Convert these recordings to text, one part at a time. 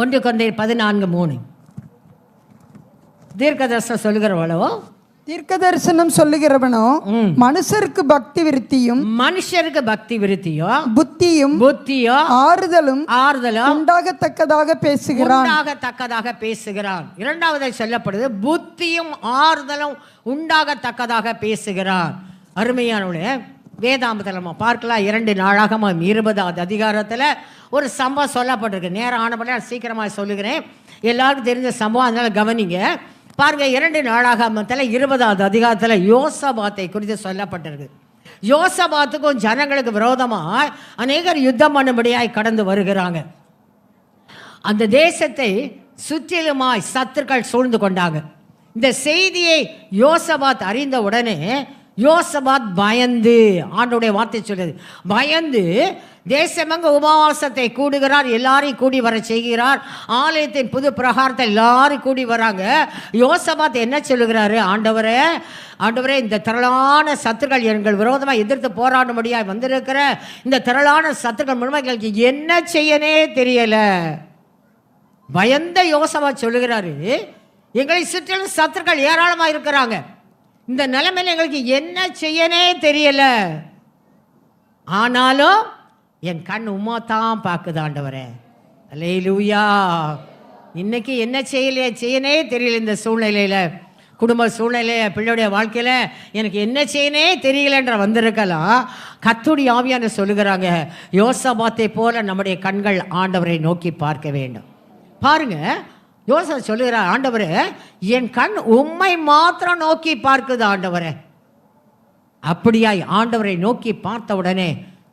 ஒன்று கொண்டே பதினான்கு மூணு. தீர்க்கதர்சனம் சொல்லுகிறவளோ? தீர்க்க தரிசனம் சொல்லுகிறவனோ. மனுஷருக்கு பக்தி விருத்தியும் மனுஷருக்கு பக்தி விருத்தியோ? புத்தியும் புத்தியோ? ஆறுதலும் ஆறுதலோ? உண்டாகத்தக்கதாக பேசுகிறான். உண்டாகத்தக்கதாக பேசுகிறான். இரண்டாவதாக சொல்லப்படுது புத்தியும் ஆறுதலும் உண்டாகத்தக்கதாக பேசுகிறான். அருமையானவளே வேதாம்பதலமாக பார்க்கலாம். இரண்டு நாளாகமம் இருபதாவது அதிகாரத்தில் ஒரு சம்பவம் சொல்லப்பட்டிருக்கு. நேரம் ஆனபடி நான் சீக்கிரமாக சொல்லுகிறேன். எல்லாருக்கும் தெரிஞ்ச சம்பவம் அதனால் கவனிங்க. பாருங்கள் இரண்டு நாளாகமத்தில் இருபதாவது அதிகாரத்தில் யோசபாத்தை குறித்து சொல்லப்பட்டிருக்கு. யோசபாத்துக்கும் ஜனங்களுக்கு விரோதமாக அநேகர் யுத்தம் பண்ணும்படியாய் கடந்து வருகிறாங்க. அந்த தேசத்தை சுற்றிலுமாய் சத்துருக்கள் சூழ்ந்து கொண்டாங்க. இந்த செய்தியை யோசபாத் அறிந்த உடனே யோசபாத் பயந்து ஆண்டோடைய வார்த்தை சொல்கிறது பயந்து தேசமங்க உபவாசத்தை கூடுகிறார் எல்லாரையும் கூடி வர செய்கிறார். ஆலயத்தின் புது பிரகாரத்தை எல்லாரும் கூடி வராங்க. யோசபாத் என்ன சொல்லுகிறாரு? ஆண்டவரே ஆண்டவரே இந்த திரளான சத்துருக்கள் எங்கள் விரோதமாக எதிர்த்து போராடும்படியாக வந்திருக்கிற இந்த திரளான சத்துக்கள் மூலமாக எங்களுக்கு என்ன செய்யனே தெரியலை. பயந்த யோசபாத் சொல்லுகிறாரு. எங்களை சுற்றிலும் சத்துருக்கள் ஏராளமாக இருக்கிறாங்க. இந்த நிலைமையில் எங்களுக்கு என்ன செய்யனே தெரியல. ஆனாலும் என் கண் உமா தான் பார்க்குது ஆண்டவரே. லூயா இன்னைக்கு என்ன செய்யலையே செய்யனே தெரியல இந்த சூழ்நிலையில். குடும்ப சூழ்நிலைய பிள்ளையுடைய வாழ்க்கையில் எனக்கு என்ன செய்யனே தெரியலன்ற வந்திருக்கலாம். கத்துடி ஆவியான சொல்லுகிறாங்க? யோசபாத்தை போல நம்முடைய கண்கள் ஆண்டவரை நோக்கி பார்க்க வேண்டும். பாருங்கள் யோசனை சொல்லுகிறார் ஆண்டவரே என் கண் உம்மை மாத்திரம் நோக்கி பார்க்குது ஆண்டவரே. அப்படியாய் ஆண்டவரை நோக்கி பார்த்த உடனே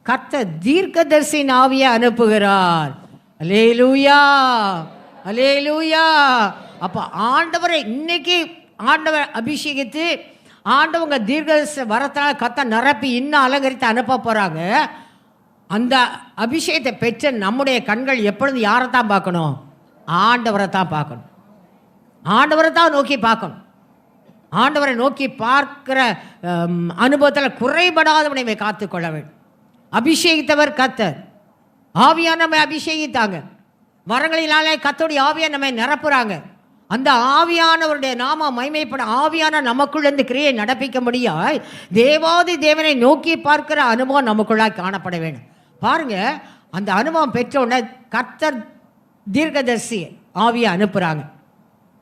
கர்த்த தீர்க்கதரிசி நாவியை அனுப்புகிறார். அலே லூயா அலே லூயா அப்போ ஆண்டவரை இன்னைக்கு ஆண்டவர் அபிஷேகித்து ஆண்டவங்க தீர்க்கதரிசி வரத்தால் கத்த நிரப்பி இன்னும் அலங்கரித்து அனுப்ப போகிறாங்க அந்த அபிஷேகத்தை பெற்ற நம்முடைய கண்கள் எப்பொழுது யாரை தான் பார்க்கணும்? ஆண்டவரை தான் பார்க்கணும். ஆண்டவரை தான் நோக்கி பார்க்கணும். ஆண்டவரை நோக்கி பார்க்கிற அனுபவத்தில் குறைபடாதவனை காத்துக்கொள்ள வேண்டும். அபிஷேகித்தவர் கத்தர் ஆவியான நம்மை அபிஷேகித்தாங்க. வரங்களினாலே கத்தோடைய ஆவியாக நம்மை நிரப்புறாங்க. அந்த ஆவியானவருடைய நாம மைமைப்பட ஆவியான நமக்குள்ளேருந்து கிரியை நடப்பிக்க முடியாய் தேவாதி தேவனை நோக்கி பார்க்கிற அனுபவம் நமக்குள்ளாய் காணப்பட வேண்டும். பாருங்க அந்த அனுபவம் பெற்ற உடனே கர்த்தர் தீர்க்கதர்சி ஆவியை அனுப்புகிறாங்க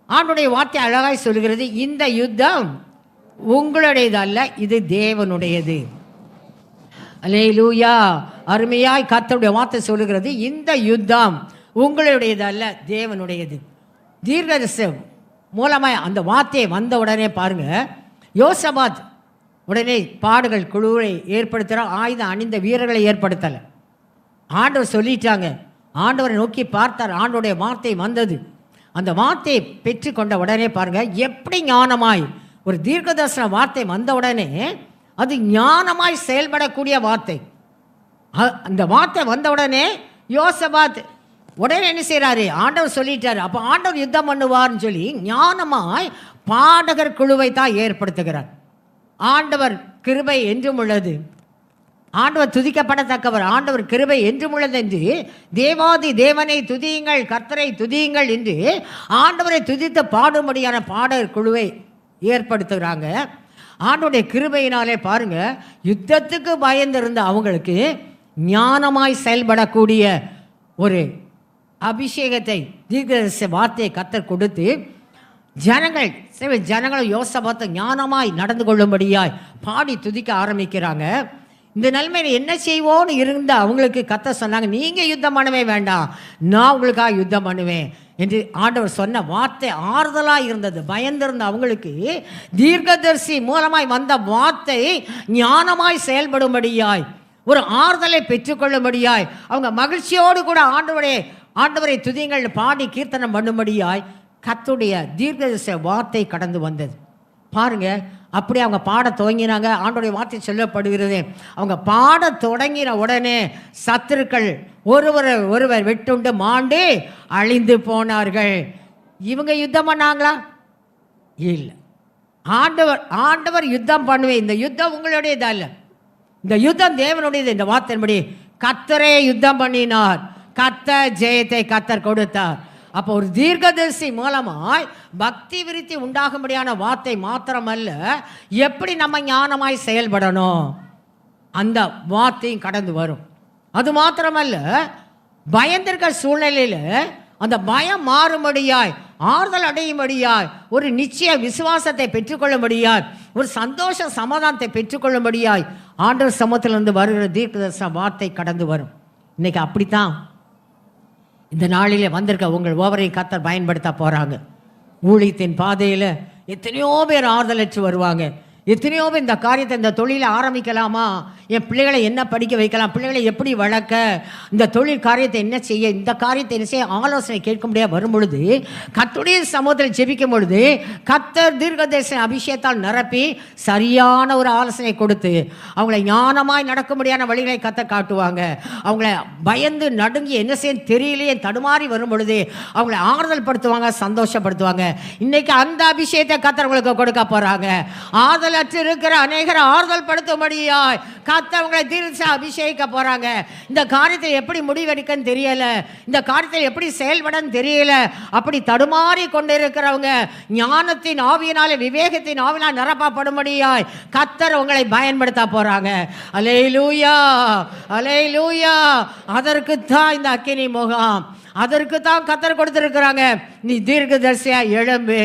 ஆண்டுடைய வார்த்தை அழகாய் சொல்கிறது இந்த யுத்தம் உங்களுடையது அல்ல இது தேவனுடையது. அலேலூயா அருமையாய் கத்தருடைய வார்த்தை சொல்லுகிறது இந்த யுத்தம் உங்களுடையது அல்ல தேவனுடையது. தீர்க்கதர்சி மூலமாக அந்த வார்த்தையை வந்த உடனே பாருங்கள் யோசபாத் உடனே பாடுகள் குழுவை ஏற்படுத்துகிறோம் ஆயுதம் அணிந்த வீரர்களை ஏற்படுத்தலை. ஆண்டவர் சொல்லிட்டாங்க ஆண்டவரை நோக்கி பார்த்தார். ஆண்டோடைய வார்த்தை வந்தது. அந்த வார்த்தையை பெற்றுக்கொண்ட உடனே பாருங்கள் எப்படி ஞானமாய் ஒரு தீர்க்கதர்சன வார்த்தை வந்த உடனே அது ஞானமாய் செயல்படக்கூடிய வார்த்தை. அந்த வார்த்தை வந்த உடனே யோசபாத் உடனே என்ன செய்கிறாரு ஆண்டவர் சொல்லிட்டாரு. அப்போ ஆண்டவர் யுத்தம் பண்ணுவார்னு சொல்லி ஞானமாய் பாடகர் குழுவை தான் ஏற்படுத்துகிறார். ஆண்டவர் கிருபை என்றும் உள்ளது. ஆண்டவர் துதிக்கப்படத்தக்கவர் ஆண்டவர் கிருபை என்றும் உள்ளது என்று தேவாதி தேவனை துதியுங்கள் கர்த்தரை துதியுங்கள் என்று ஆண்டவரை துதித்து பாடும்படியான பாடல் குழுவை ஏற்படுத்துகிறாங்க. ஆண்டோடைய கிருபையினாலே பாருங்க யுத்தத்துக்கு பயந்திருந்த அவங்களுக்கு ஞானமாய் செயல்படக்கூடிய ஒரு அபிஷேகத்தை தீர்க்க வார்த்தையை கத்தர் கொடுத்து ஜனங்கள் சில ஜனங்களும் பார்த்து ஞானமாய் நடந்து கொள்ளும்படியாய் பாடி துதிக்க ஆரம்பிக்கிறாங்க. இந்த நிலைமையில் என்ன செய்வோன்னு இருந்தால் அவங்களுக்கு கத்த சொன்னாங்க நீங்கள் யுத்தம் பண்ணவே வேண்டாம். நான் உங்களுக்காக யுத்தம் பண்ணுவேன். என்று ஆண்டவர் சொன்ன வார்த்தை ஆறுதலாக இருந்தது. பயந்திருந்த அவங்களுக்கு தீர்க்கதரிசி மூலமாய் வந்த வார்த்தை ஞானமாய் செயல்படும்படியாய் ஒரு ஆறுதலை பெற்றுக்கொள்ளும்படியாய் அவங்க மகிழ்ச்சியோடு கூட ஆண்டவரே ஆண்டவரை துதியங்கள் பாடி கீர்த்தனம் பண்ணும்படியாய் கத்துடைய தீர்க்கதரிச வார்த்தை கடந்து வந்தது. பாருங்கள் அப்படி அவங்க பாட துவங்கினாங்க. ஆண்டோடைய வார்த்தை சொல்லப்படுகிறது. அவங்க பாட தொடங்கின உடனே சத்துருக்கள் ஒருவர் ஒருவர் வெட்டுண்டு மாண்டு அழிந்து போனார்கள். இவங்க யுத்தம் பண்ணாங்களா? இல்லை. ஆண்டவர் ஆண்டவர் யுத்தம் பண்ணுவேன் இந்த யுத்தம் உங்களுடையதா இல்லை? இந்த யுத்தம் தேவனுடையது. இந்த வார்த்தையின்படி கத்தரே யுத்தம் பண்ணினார். கத்த ஜெயத்தை கத்தர் கொடுத்தார். அப்போ ஒரு தீர்க்கதரிசி மூலமாய் பக்தி விருத்தி உண்டாகும்படியான வார்த்தை மாத்திரமல்ல எப்படி நம்ம ஞானமாய் செயல்படணும்? அந்த வார்த்தையும் கடந்து வரும். அது மாத்திரமல்ல பயந்திருக்க சூழ்நிலையில் அந்த பயம் மாறும்படியாய் ஆறுதல் அடையும்படியாய் ஒரு நிச்சய விசுவாசத்தை பெற்றுக்கொள்ளும்படியாய் ஒரு சந்தோஷ சமாதானத்தை பெற்றுக்கொள்ளும்படியாய் ஆண்டவர் சமத்திலிருந்து வருகிற தீர்க்கதரிசன வார்த்தை கடந்து வரும். இன்னைக்கு அப்படித்தான் இந்த நாளிலே வந்திருக்க உங்கள் ஓவரை கத்தர் பயன்படுத்த போகிறாங்க ஊழியத்தின் பாதையில் எத்தனையோ பேர் ஆறுதலற்று வருவாங்க. எத்தனையோ இந்த காரியத்தை இந்த தொழிலை ஆரம்பிக்கலாமா? என் பிள்ளைகளை என்ன படிக்க வைக்கலாம்? பிள்ளைகளை எப்படி வளர்க்க? இந்த தொழில் காரியத்தை என்ன செய்ய? இந்த காரியத்தை என்ன செய்ய? ஆலோசனை கேட்க முடியாது வரும் பொழுது கத்துடைய சமூகத்தில் ஜெபிக்கும் பொழுது கத்தர் தீர்க்கதேச அபிஷேகத்தால் நிரப்பி சரியான ஒரு ஆலோசனை கொடுத்து அவங்கள ஞானமாய் நடக்க முடியாத வழிகளை கத்த காட்டுவாங்க. அவங்கள பயந்து நடுங்கி என்ன செய்ய தெரியலையே தடுமாறி வரும் பொழுது அவங்களை ஆறுதல் படுத்துவாங்க சந்தோஷப்படுத்துவாங்க. இன்னைக்கு அந்த அபிஷேகத்தை கத்தர் உங்களுக்கு கொடுக்க போறாங்க. ஆறுதலற்று இருக்கிற அநேகரை ஆறுதல் படுத்தும்படியாய் கத்தர் தீர்த்து அபிஷேகிக்க போகிறாங்க இந்த காரியத்தை எப்படி முடிவெடுக்கன்னு தெரியலை. இந்த காரியத்தை எப்படி செயல்படன்னு தெரியல. அப்படி தடுமாறி கொண்டிருக்கிறவங்க ஞானத்தின் ஆவியினாலே விவேகத்தின் ஆவினால் நிரப்பப்படும்படியாய் கத்தர் உங்களை பயன்படுத்த போகிறாங்க அலே லூயா அலே லூயா அதற்கு தான் இந்த அக்கினி முகாம். அதற்கு தான் கத்தர் கொடுத்துருக்குறாங்க. நீ தீர்க்கதரிசியா எழும்பு.